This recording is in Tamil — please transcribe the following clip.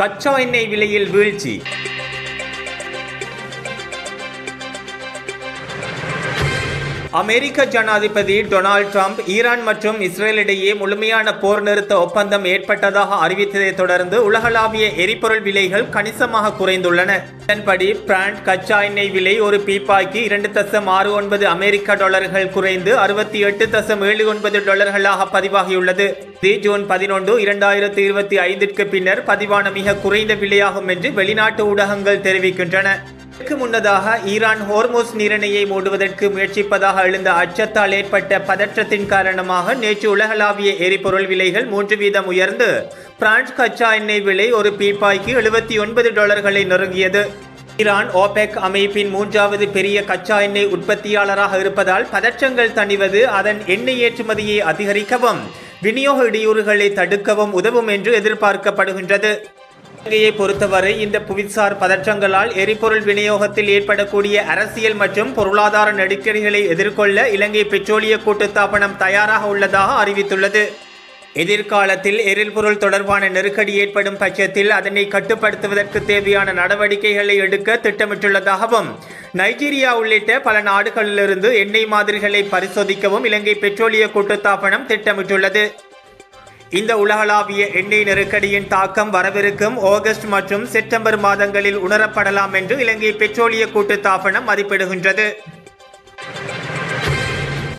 கச்சா எண்ணெய் விலையில் வீழ்ச்சி. அமெரிக்க ஜனாதிபதி டொனால்ட் ட்ரம்ப் ஈரான் மற்றும் இஸ்ரேலிடையே முழுமையான போர் நிறுத்த ஒப்பந்தம் ஏற்பட்டதாக அறிவித்ததை தொடர்ந்து உலகளாவிய எரிபொருள் விலைகள் கணிசமாக குறைந்துள்ளன. இதன்படி பிராண்ட் கச்சா எண்ணெய் விலை ஒரு பீப்பாய்க்கு இரண்டு தசம் ஆறு ஒன்பது அமெரிக்க டாலர்கள் குறைந்து அறுபத்தி எட்டு தசம் ஏழு ஒன்பது டாலர்களாக பதிவாகியுள்ளது. இது ஜூன் பதினொன்று இரண்டாயிரத்தி இருபத்தி ஐந்திற்கு பின்னர் பதிவான மிக குறைந்த விலையாகும் என்று வெளிநாட்டு ஊடகங்கள் தெரிவிக்கின்றன. இதற்கு முன்னதாக ஈரான் ஹோர்மோஸ் நீரணையை மூடுவதற்கு முயற்சிப்பதாக எழுந்த அச்சத்தால் ஏற்பட்ட பதற்றத்தின் காரணமாக நேற்று உலகளாவிய எரிபொருள் விலைகள் மூன்று வீதம் உயர்ந்து பிரான்ஸ் கச்சா எண்ணெய் விலை ஒரு பீப்பாய்க்கு எழுபத்தி ஒன்பது டாலர்களை நெருங்கியது. ஈரான் ஓபெக் அமைப்பின் மூன்றாவது பெரிய கச்சா எண்ணெய் உற்பத்தியாளராக இருப்பதால் பதற்றங்கள் தணிவது அதன் எண்ணெய் ஏற்றுமதியை அதிகரிக்கவும் விநியோக இடையூறுகளை தடுக்கவும் உதவும் என்று எதிர்பார்க்கப்படுகின்றது. இலங்கையை பொறுத்தவரை இந்த புவிசார் பதற்றங்களால் எரிபொருள் விநியோகத்தில் ஏற்படக்கூடிய அரசியல் மற்றும் பொருளாதார நெருக்கடிகளை எதிர்கொள்ள இலங்கை பெட்ரோலிய கூட்டுத்தாபனம் தயாராக உள்ளதாக அறிவித்துள்ளது. எதிர்காலத்தில் எரிபொருள் தொடர்பான நெருக்கடி ஏற்படும் பட்சத்தில் அதனை கட்டுப்படுத்துவதற்கு தேவையான நடவடிக்கைகளை எடுக்க திட்டமிட்டுள்ளதாகவும் நைஜீரியா உள்ளிட்ட பல நாடுகளிலிருந்து எண்ணெய் மாதிரிகளை பரிசோதிக்கவும் இலங்கை பெட்ரோலிய கூட்டுத்தாபனம் திட்டமிட்டுள்ளது. இந்த உலகளாவிய எண்ணெய் நெருக்கடியின் தாக்கம் வரவிருக்கும் ஆகஸ்ட் மற்றும் செப்டம்பர் மாதங்களில் உணரப்படலாம் என்று இலங்கை பெட்ரோலிய கூட்டுத்தாபனம் மதிப்பிடுகின்றது.